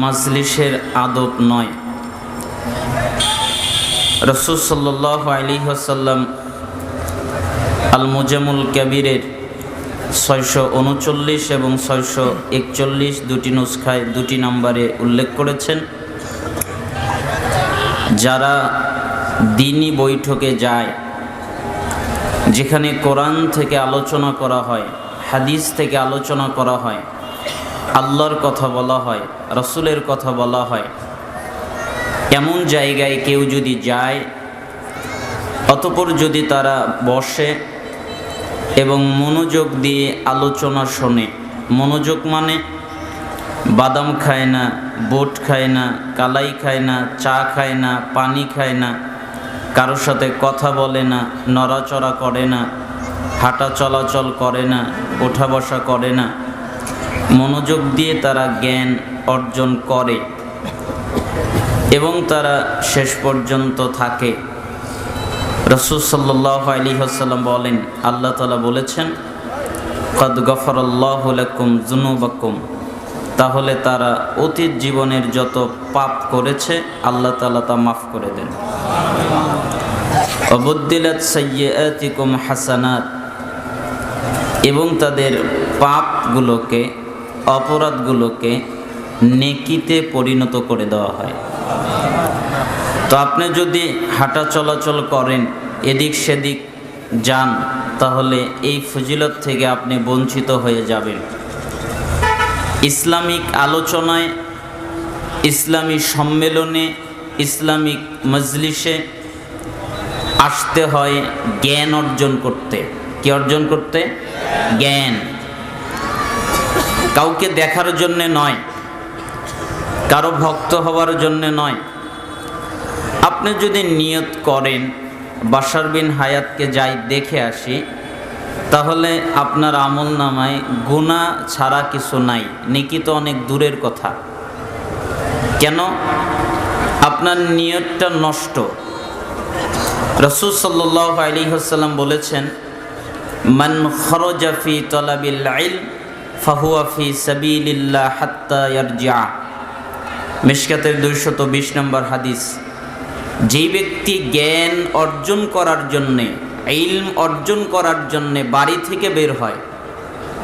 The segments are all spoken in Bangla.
মাজলিসের আদব নয়। রসুল সাল্লাহ আলী আসাল্লাম আল মুজামুল কবিরের ছয়শো উনচল্লিশ এবং ছয়শো একচল্লিশ দুটি নুসখায় দুটি নাম্বারে উল্লেখ করেছেন। যারা দিনই বৈঠকে যায়, যেখানে কোরআন থেকে আলোচনা করা হয়, হাদিস থেকে আলোচনা করা হয় আল্লাহর কথা বলা হয়, রসুলের কথা বলা হয়। এমন জায়গায় কেউ যদি যায়, অতপর যদি তারা বসে এবং মনোযোগ দিয়ে আলোচনা শোনে। মনোযোগ মানে বাদাম খায় না, বোট খায় না, কালাই খায় না, চা খায় না, পানি খায় না কারোর সাথে কথা বলে না, নড়াচড়া করে না, হাঁটা চলাচল করে না, ওঠা বসা করে না। মনোযোগ দিয়ে তারা জ্ঞান অর্জন করে এবং তারা শেষ পর্যন্ত থাকে। রসুল সাল্লাহ আলী হাসাল্লাম বলেন, আল্লাহ তালা বলেছেন, কদ গফরল্লাহকুম জুনুবাকুম তাহলে তারা অতীত জীবনের যত পাপ করেছে, আল্লাহ তালা তা মাফ করে দেন। অবদ্দিলাত সৈয়তিকুম হাসানাত। এবং তাদের পাপগুলোকে অপরাধগুলোকে নেকিতে পরিণত করে দেওয়া হয়। তো আপনি যদি হাঁটা চলাচল করেন, এদিক সেদিক যান, তাহলে এই ফজিলত থেকে আপনি বঞ্চিত হয়ে যাবেন। ইসলামিক আলোচনায়, ইসলামী সম্মেলনে, ইসলামিক মজলিসে আসতে হয় জ্ঞান অর্জন করতে। কি অর্জন করতে? জ্ঞান। কাউকে দেখার জন্যে নয়, কারও ভক্ত হওয়ার জন্যে নয়। আপনি যদি নিয়ত করেন বাসার বিন হায়াতকে যাই দেখে আসি, তাহলে আপনার আমল নামায় গুণা ছাড়া কিছু নাই। নেকি তো অনেক দূরের কথা। কেন? আপনার নিয়তটা নষ্ট। রসুল সাল্লাহ আলী হাসাল্লাম বলেছেন, মান খরজাফি তলাবিল আইল ফাহুয়াফি সাবিল্লাহ হাত্তা ইয়ারজিয়া মিশকাতের দুইশত বিশ নম্বর হাদিস যেই ব্যক্তি জ্ঞান অর্জন করার জন্যে, ইলম অর্জন করার জন্যে বাড়ি থেকে বের হয়,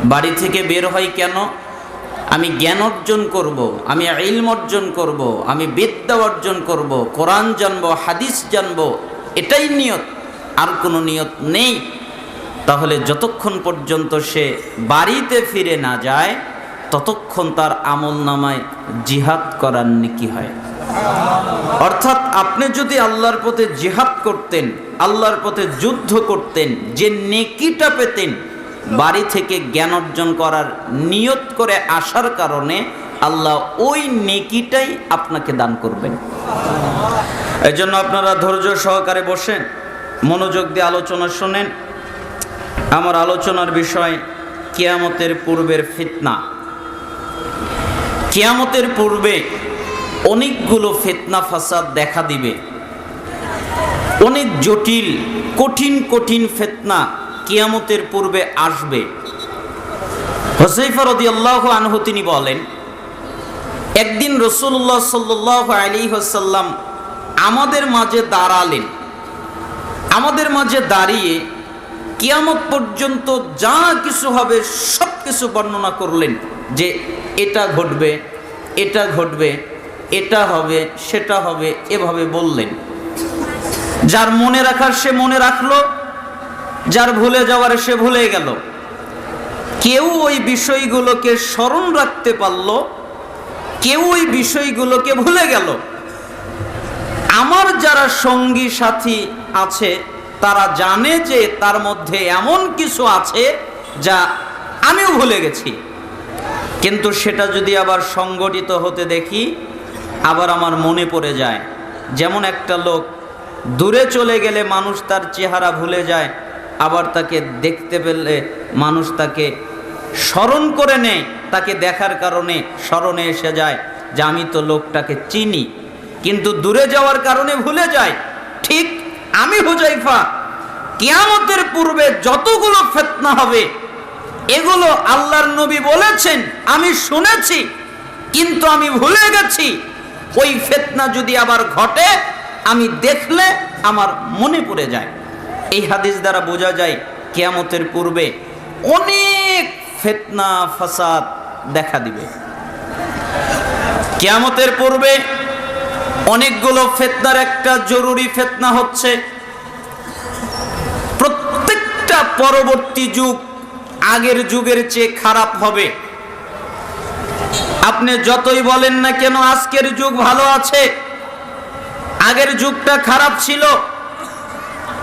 বাড়ি থেকে বের হয় কেন আমি জ্ঞান অর্জন করব। আমি ইলম অর্জন করব। আমি বিদ্যা অর্জন করব। কোরআন জানব, হাদিস জানব, এটাই নিয়ত, আর কোনো নিয়ত নেই তাহলে যতক্ষণ পর্যন্ত সে বাড়িতে ফিরে না যায়, ততক্ষণ তার আমল নামায় জিহাদ করার নেকি হয়। অর্থাৎ আপনি যদি আল্লাহর পথে জিহাদ করতেন, আল্লাহর পথে যুদ্ধ করতেন, যে নেকিটা পেতেন, বাড়ি থেকে জ্ঞান অর্জন করার নিয়ত করে আসার কারণে আল্লাহ ওই নেকিটাই আপনাকে দান করবেন। এই জন্য আপনারা ধৈর্য সহকারে বসেন, মনোযোগ দিয়ে আলোচনা শোনেন আমার আলোচনার বিষয় কিয়ামতের পূর্বের ফিতনা। কিয়ামতের পূর্বে অনেকগুলো ফিতনা ফাসাদ দেখা দিবে। অনেক জটিল, কঠিন কঠিন ফেতনা কিয়ামতের পূর্বে আসবে। হোসাইফা আল্লাহ আনহু তিনি বলেন, একদিন রসুল্লাহ সাল্লাহ আলী হাসাল্লাম আমাদের মাঝে দাঁড়ালেন। আমাদের মাঝে দাঁড়িয়ে কিয়ামত পর্যন্ত যা কিছু হবে, সব কিছু বর্ণনা করলেন যে এটা ঘটবে এটা ঘটবে, এটা হবে, সেটা হবে, এভাবে বললেন। যার মনে রাখার সে মনে রাখল, যার ভুলে যাওয়ার সে ভুলে গেল। কেউ ওই বিষয়গুলোকে স্মরণ রাখতে পারল, কেউ ওই বিষয়গুলোকে ভুলে গেল। আমার যারা সঙ্গী সাথী আছে তারা জানে যে তার মধ্যে এমন কিছু আছে যা আমিও ভুলে গেছি। কিন্তু সেটা যদি আবার সংগঠিত হতে দেখি, আবার আমার মনে পড়ে যায়, যেমন একটা লোক দূরে চলে গেলে মানুষ তার চেহারা ভুলে যায়, আবার তাকে দেখতে পেলে মানুষ তাকে স্মরণ করে নেয়, তাকে দেখার কারণে স্মরণে এসে যায় যে আমি তো লোকটাকে চিনি, কিন্তু দূরে যাওয়ার কারণে ভুলে যায়। ঠিক আমি হুজাইফা, কিয়ামতের পূর্বে যতগুলো ফেতনা হবে, এগুলো আল্লাহর নবী বলেছেন, আমি শুনেছি, কিন্তু আমি ভুলে গেছি। ওই ফেতনা যদি আবার ঘটে, আমি দেখলে আমার মনে পড়ে যায়। এই হাদিস দ্বারা বোঝা যায়, কেয়ামতের পূর্বে অনেক ফেতনা, ফাসাদ দেখা দিবে। কেয়ামতের পূর্বে অনেকগুলো ফেতনার একটা জরুরি ফেতনা হচ্ছে প্রত্যেকটা পরবর্তী যুগ আগের যুগের চেয়ে খারাপ হবে। আপনি যতই বলেন না কেন, আজকের যুগ ভালো আছে, আগের যুগটা খারাপ ছিল,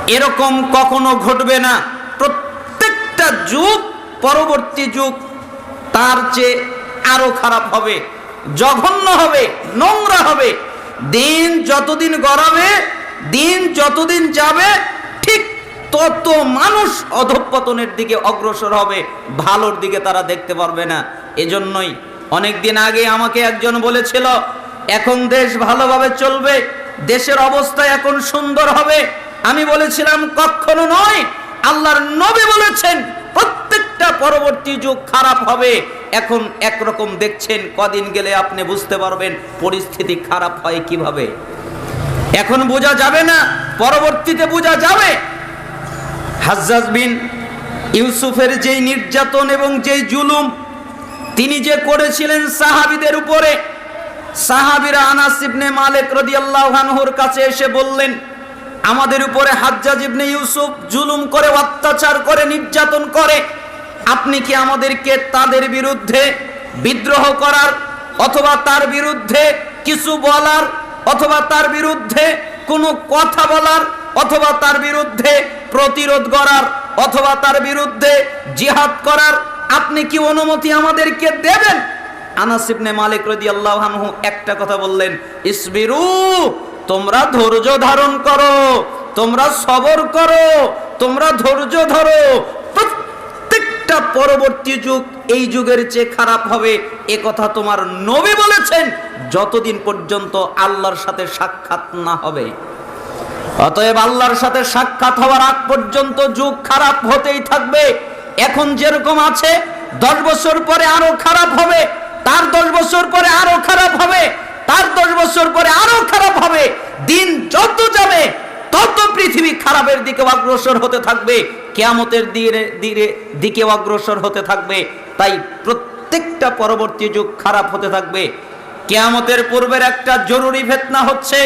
এরকম কখনো ঘটবে না। প্রত্যেকটা যুগ, পরবর্তী যুগ তার চেয়ে আরও খারাপ হবে, জঘন্য হবে, নোংরা হবে। দিন যতদিন গড়াবে, দিন যতদিন যাবে, ঠিক তত মানুষ অধঃপতনের দিকে অগ্রসর হবে। ভালোর দিকে তারা দেখতে পারবে না। এজন্যই অনেক দিন আগে আমাকে একজন বলেছিল, এখন দেশ ভালোভাবে চলবে, দেশের অবস্থা এখন সুন্দর হবে। আমি বলেছিলাম, কখনো নয়। আল্লাহর নবী বলেছেন প্রত্যেকটা পরবর্তী যুগ খারাপ হবে। এখন একরকম দেখছেন, কদিন গেলে আপনি বুঝতে পারবেন পরিস্থিতি খারাপ হয় কীভাবে। এখন বোঝা যাবে না, পরবর্তীতে বোঝা যাবে। হাজ্জাজ বিন ইউসুফের যেই নির্যাতন এবং যেই জুলুম, তিনি যে করেছিলেন সাহাবিদের উপরে, সাহাবিরা আনাস ইবনে মালিক রাদিয়াল্লাহু আনহুর কাছে এসে বললেন, আমাদের উপরে হাজ্জাজ ইবনে ইউসুফ জুলুম করে, অত্যাচার করে, নির্যাতন করে আপনি কি আমাদেরকে তাদের বিরুদ্ধে বিদ্রোহ করার অথবা তার বিরুদ্ধে কিছু বলার অথবা তার বিরুদ্ধে কোনো কথা বলার অথবা তার বিরুদ্ধে প্রতিরোধ করার অথবা তার বিরুদ্ধে জিহাদ করার আপনি কি অনুমতি আমাদেরকে দেবেন? আনাস ইবনে মালিক রাদিয়াল্লাহু আনহু একটা কথা বললেন, ইসবিরু, তোমরা ধৈর্য ধারণ করো, তোমরা সবর করো, তোমরা ধৈর্য ধরো প্রত্যেকটা পরবর্তী যুগ, এই যুগের চেয়ে খারাপ হবে এ কথা তোমার নবী বলেছেন, যতদিন পর্যন্ত আল্লাহর সাথে সাক্ষাৎ না হবে। অতএব আল্লাহর সাথে সাক্ষাৎ হওয়ার আগ পর্যন্ত যুগ খারাপ হতেই থাকবে। এখন যেরকম আছে, দশ বছর পরে আরও খারাপ হবে, তার দশ বছর পরে আরও খারাপ হবে, তার দশ বছর পরে আরও খারাপ হবে। দিন যত যাবে, তত পৃথিবী খারাপের দিকে অগ্রসর হতে থাকবে। কেয়ামতের দিকে দিকে দিকে অগ্রসর হতে থাকবে, তাই প্রত্যেকটা পরবর্তী যুগ খারাপ হতে থাকবে। কেয়ামতের পূর্বের একটা জরুরি ফেতনা হচ্ছে,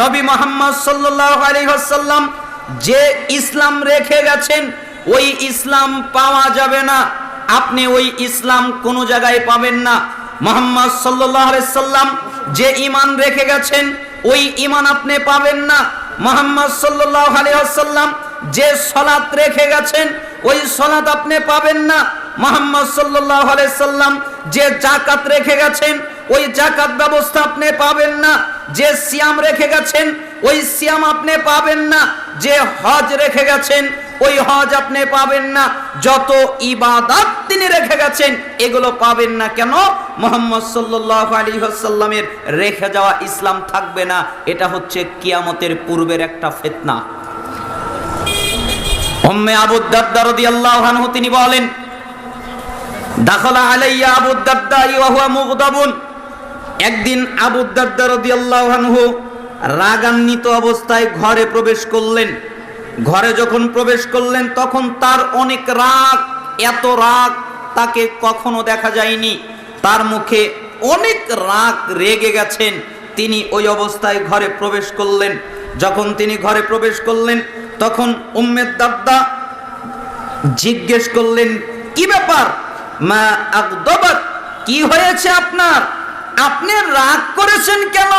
নবী মোহাম্মদ সাল্লাল্লাহু আলাইহি ওয়াসাল্লাম যে ইসলাম রেখে গেছেন, ওই ইসলাম পাওয়া যাবে না। আপনি ওই ইসলাম কোনো জায়গায় পাবেন না। মোহাম্মদ আলাইহি সাল্লাম যে ঈমান রেখে গেছেন, ওই ঈমান আপনি পাবেন না। মোহাম্মদ সাল্লাল্লাহু আলাইহি ওয়াসাল্লাম যে সলাত রেখে গেছেন, ওই সলাত আপনি পাবেন না। মোহাম্মদ আলাইহি সাল্লাম যে জাকাত রেখে গেছেন, ওই জাকাত ব্যবস্থা আপনি পাবেন না। যে সিয়াম রেখে গেছেন, ওই সিয়াম আপনি পাবেন না। যে হজ রেখে গেছেন, ওই হজ আপনি পাবেন না। যত ইবাদত তিনি রেখে গেছেন, এগুলো পাবেন না কেন? মোহাম্মদ সাল্লাল্লাহু আলাইহি ওয়াসাল্লামের রেখে যাওয়া ইসলাম থাকবে না। এটা হচ্ছে কিয়ামতের পূর্বের একটা ফিতনা। উম্মে আবু দারদা রাদিয়াল্লাহু আনহু তিনি বলেন, দাখলা আলাইয়া আবু দারদা ওয়া হুয়া মুগদাবুন। একদিন আবু দারদা রাদিয়াল্লাহু আনহু রাগান্বিত অবস্থায় ঘরে প্রবেশ করলেন। ঘরে যখন প্রবেশ করলেন, তখন তার অনেক রাগ, এত রাগ তাকে কখনো দেখা যায়নি। তার মুখে অনেক রাগ রেগে গেছেন। তিনি ওই অবস্থায় ঘরে প্রবেশ করলেন। যখন তিনি ঘরে প্রবেশ করলেন তখন উম্মেদ দাদ্দা জিজ্ঞেস করলেন, কি ব্যাপার? মা আকদবাত কি হয়েছে আপনার? আপনি রাগ করেছেন কেন?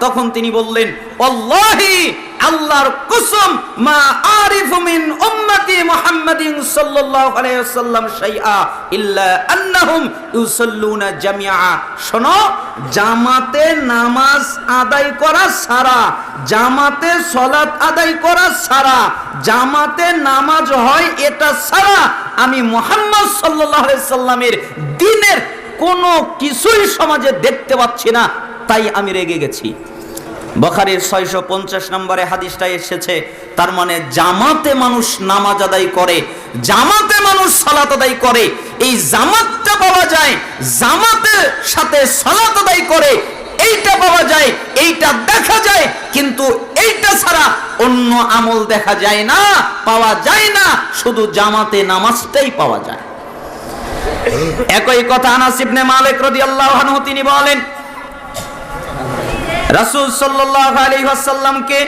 তখন তিনি বললেন আল্লাহি আল্লাহর কসম, মা আরিফু মিন উম্মতি মুহাম্মাদিন সাল্লাল্লাহু আলাইহি ওয়াসাল্লাম শোনো, জামাতে নামাজ আদায় করা সারা জামাতে সলাত আদায় করা সারা জামাতে নামাজ হয় এটা সারা আমি মুহাম্মদ সাল্লাল্লাহু আলাইহি সাল্লামের দিনের কোনো কিছুই সমাজে দেখতে পাচ্ছি না, তাই আমি রেগে গেছি। বখারির ছয়শো পঞ্চাশ নম্বরে হাদিসটা এসেছে, তার মানে জামাতে মানুষ নামাজ আদায় করে, জামাতে মানুষ সালাত আদায় করে, এই জামাতটা পাওয়া যায় জামাতের সাথে সালাত আদায় করে, এইটা পাওয়া যায়, এইটা দেখা যায়, কিন্তু এইটা ছাড়া অন্য আমল দেখা যায় না, পাওয়া যায় না, শুধু জামাতে নামাজটাই পাওয়া যায়। একই কথা আনাস ইবনে মালিক রাদিয়াল্লাহু আনহু তিনি বলেন রাসূল সাল্লাল্লাহু আলাইহি ওয়াসাল্লামকে,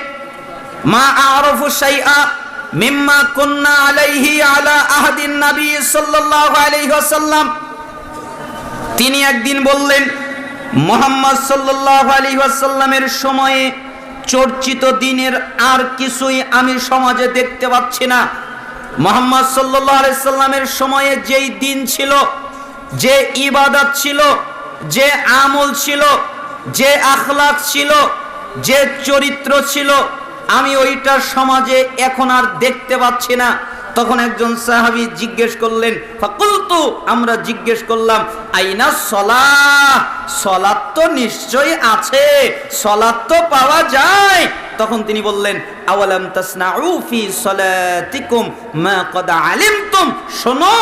মা আরাফু শাইআ মিম্মা কুন্না আলাইহি আলা আহাদিন নবী সাল্লাল্লাহু আলাইহি ওয়াসাল্লাম। তিনি একদিন বললেন, মোহাম্মদ সাল্লাল্লাহু আলাইহি ওয়াসাল্লামের সময়ে চর্চিত দিনের আর কিছুই আমি সমাজে দেখতে পাচ্ছি না। মোহাম্মদ সাল্লাল্লাহু আলাইহি সাল্লামের সময়ে যেই দিন ছিল, যে ইবাদত ছিল, যে আমল ছিল যে আখলাক ছিল, যে চরিত্র ছিল, আমি ওইটার সমাজে এখন আর দেখতে পাচ্ছি না। তখন একজন সাহাবি জিজ্ঞেস করলেন, ফাকুলতু আমরা জিজ্ঞেস করলাম, আইনা সলা সলাত তো নিশ্চয়ই আছে সলাত তো পাওয়া যায়। তখন তিনি বললেন, আওয়ালাম তাসনাউ ফি সলাতিকুম মা কদ আলিমতুম? শোনো,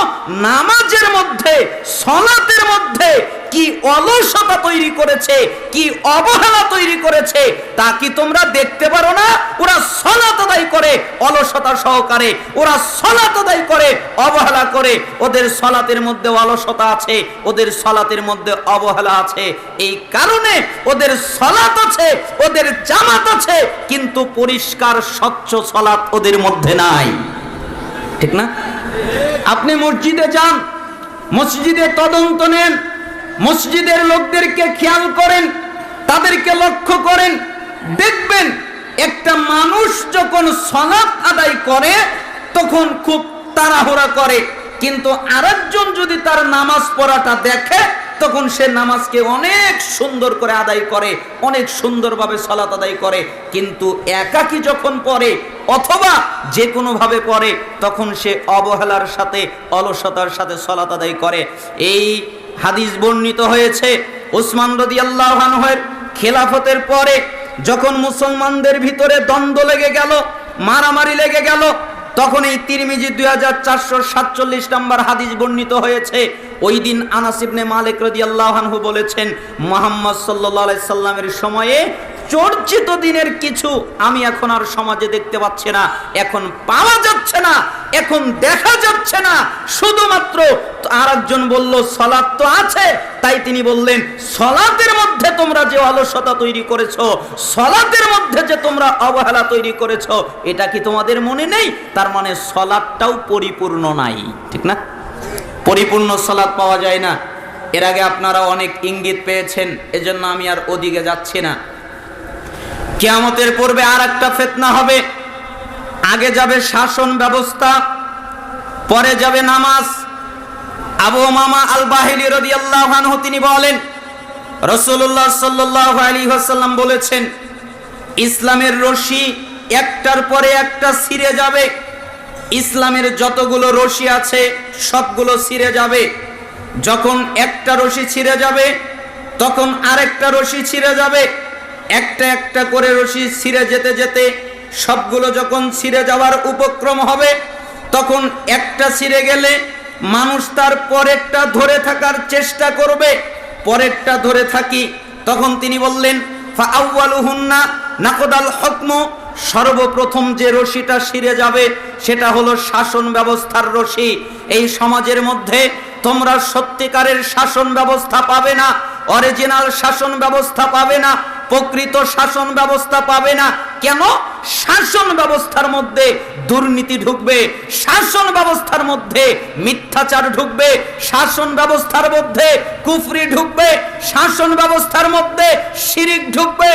নামাজের মধ্যে, সলাতের মধ্যে কি অলসতা তৈরি করেছে, কি অবহেলা তৈরি করেছে, তা কি তোমরা দেখতে পারো না? ওরা সলাত আদায় করে, অলসতা সহকারে, ওরা সলাত আদায় করে, অবহেলা করে। ওদের সলাতের মধ্যে অলসতা আছে, ওদের সলাতের মধ্যে অবহেলা আছে। এই কারণে ওদের সলাত আছে, ওদের জামাত আছে কিন্তু পরিষ্কার, স্বচ্ছ সলাত ওদের মধ্যে নাই। ঠিক না? আপনি মসজিদে যান, মসজিদে তদন্ত নেন, মসজিদের লোকদেরকে খেয়াল করেন, তাদেরকে লক্ষ্য করেন, দেখবেন একটা মানুষ যখন সলাপ আদায় করে, তখন খুব তাড়াহুড়া করে। কিন্তু আরেকজন যদি তার নামাজ পড়াটা দেখে তখন সে নামাজকে অনেক সুন্দর করে আদায় করে, অনেক সুন্দরভাবে সলাত আদায় করে, কিন্তু একাকি যখন পড়ে অথবা যে কোনোভাবে পড়ে, তখন সে অবহেলার সাথে, অলসতার সাথে সলাত আদায় করে। এই হাদিস বর্ণিত হয়েছে, উসমান রদি আল্লাহের খেলাফতের পরে যখন মুসলমানদের ভিতরে দ্বন্দ্ব লেগে গেল, মারামারি লেগে গেল তখন এই তিরমিজি দুই হাজার চারশো সাতচল্লিশ নম্বর হাদিস বর্ণিত হয়েছে। ওই দিন আনাসিবনে মালিক রদি আল্লাহানহু বলেছেন, মোহাম্মদ সাল্লাহ সাল্লামের সময়ে চর্চিত দিনের কিছু আমি এখন আর সমাজে দেখতে পাচ্ছি না। এখন পাওয়া যাচ্ছে না, এখন দেখা যাচ্ছে না। শুধুমাত্র আর একজন বলল, সলাৎ তো আছে। তাই তিনি বললেন, সলাতের মধ্যে তোমরা যে অলসতা তৈরি করেছ, সলাতের মধ্যে যে তোমরা অবহেলা তৈরি করেছ, এটা কি তোমাদের মনে নেই? তার মানে সলাদটাও পরিপূর্ণ নাই। ঠিক না? পরিপূর্ণ সলাদ পাওয়া যায় না। এর আগে আপনারা অনেক ইঙ্গিত পেয়েছেন, এজন্য আমি আর ওদিকে যাচ্ছি না। কেয়ামতের পূর্বে আর একটা ফেতনা হবে। আগে যাবে শাসন ব্যবস্থা, পরে যাবে নামাজ। আবু মামা আল বাহিলি রাদিয়াল্লাহু আনহু তিনি বলেন, রাসূলুল্লাহ সাল্লাল্লাহু আলাইহি ওয়াসাল্লাম বলেছেন, ইসলামের রশি একটার পরে একটা ছিঁড়ে যাবে। ইসলামের যতগুলো রশি আছে, সবগুলো ছিঁড়ে যাবে। যখন একটা রশি ছিঁড়ে যাবে, তখন আরেকটা রশি ছিঁড়ে যাবে। একটা একটা করে রশি ছিঁড়ে যেতে যেতে সবগুলো যখন ছিঁড়ে যাওয়ার উপক্রম হবে, তখন একটা ছিঁড়ে গেলে মানুষ তার পরেরটা ধরে থাকার চেষ্টা করবে। পরেরটা ধরে থাকি, তখন তিনি বললেন ফাআউয়ালুহুন্না নাকদাল হকমু। সর্বপ্রথম যে রশিটা ছিঁড়ে যাবে, সেটা হলো শাসন ব্যবস্থার রশি। এই সমাজের মধ্যে তোমরা সত্যিকারের শাসন ব্যবস্থা পাবে না অরিজিনাল শাসন ব্যবস্থা পাবে না। প্রকৃত শাসন ব্যবস্থা পাবে না। কেন? শাসন ব্যবস্থার মধ্যে দুর্নীতি ঢুকবে, শাসন ব্যবস্থার মধ্যে মিথ্যাচার ঢুকবে, শাসন ব্যবস্থার মধ্যে কুফরি ঢুকবে, শাসন ব্যবস্থার মধ্যে শিরিক ঢুকবে।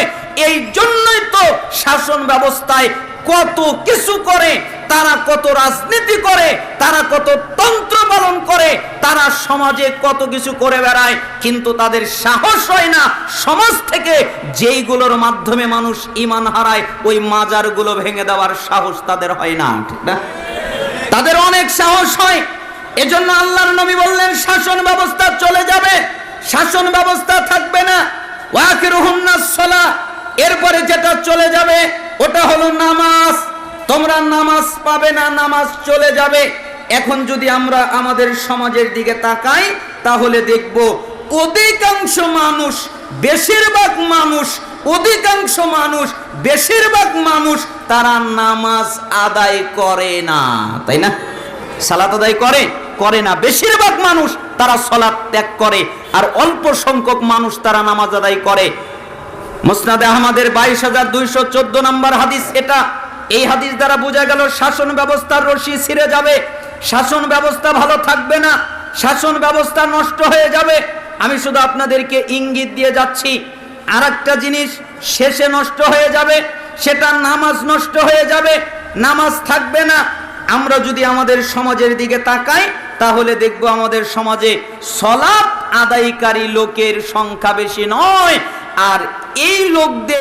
এই জন্যই তো শাসন ব্যবস্থায় কত কিছু করে তারা কত রাজনীতি করে, তারা কত তন্ত্র পালন করে, তারা সমাজে কত কিছু করে বেড়ায়, কিন্তু তাদের সাহস হয় না সমাজ থেকে যেইগুলোর মাধ্যমে মানুষ ইমান হারায়, ওই মাজারগুলো ভেঙে দেওয়ার সাহস তাদের হয় না তাদের অনেক সাহস হয়। এজন্য আল্লাহর নবী বললেন, শাসন ব্যবস্থা চলে যাবে, শাসন ব্যবস্থা থাকবে না। ওয়াকিরুহুন্নাস সালাহ। এরপরে যেটা চলে যাবে, ওটা হলো নামাজ। তোমরা নামাজ পাবে না, নামাজ চলে যাবে। এখন যদি আমরা আমাদের সমাজের দিকে তাকাই, তাহলে দেখব অধিকাংশ মানুষ, বেশিরভাগ মানুষ, অধিকাংশ মানুষ, বেশিরভাগ মানুষ তারা নামাজ আদায় করে না। তাই না? সালাত আদায় করে করে না। বেশিরভাগ মানুষ তারা সলাৎ ত্যাগ করে, আর অল্প সংখ্যক মানুষ তারা নামাজ আদায় করে। মুসনাদে আহমদের বাইশ হাজার দুইশো চোদ্দ নম্বর হাদিস এটা। এই হাদিস দ্বারা বোঝা গেল শাসন ব্যবস্থার রশি ছিঁড়ে যাবে। শাসন ব্যবস্থা ভালো থাকবে না। শাসন ব্যবস্থা নষ্ট হয়ে যাবে। আমি শুধু আপনাদেরকে ইঙ্গিত দিয়ে যাচ্ছি। আর একটা জিনিস, শেষে নষ্ট হয়ে যাবে। সেটা নামাজ নষ্ট হয়ে যাবে। নামাজ থাকবে না। আমরা যদি আমাদের সমাজের দিকে তাকাই, তাহলে দেখব আমাদের সমাজে সলাপ আদায়কারী লোকের সংখ্যা বেশি নয়। আর এই লোকদের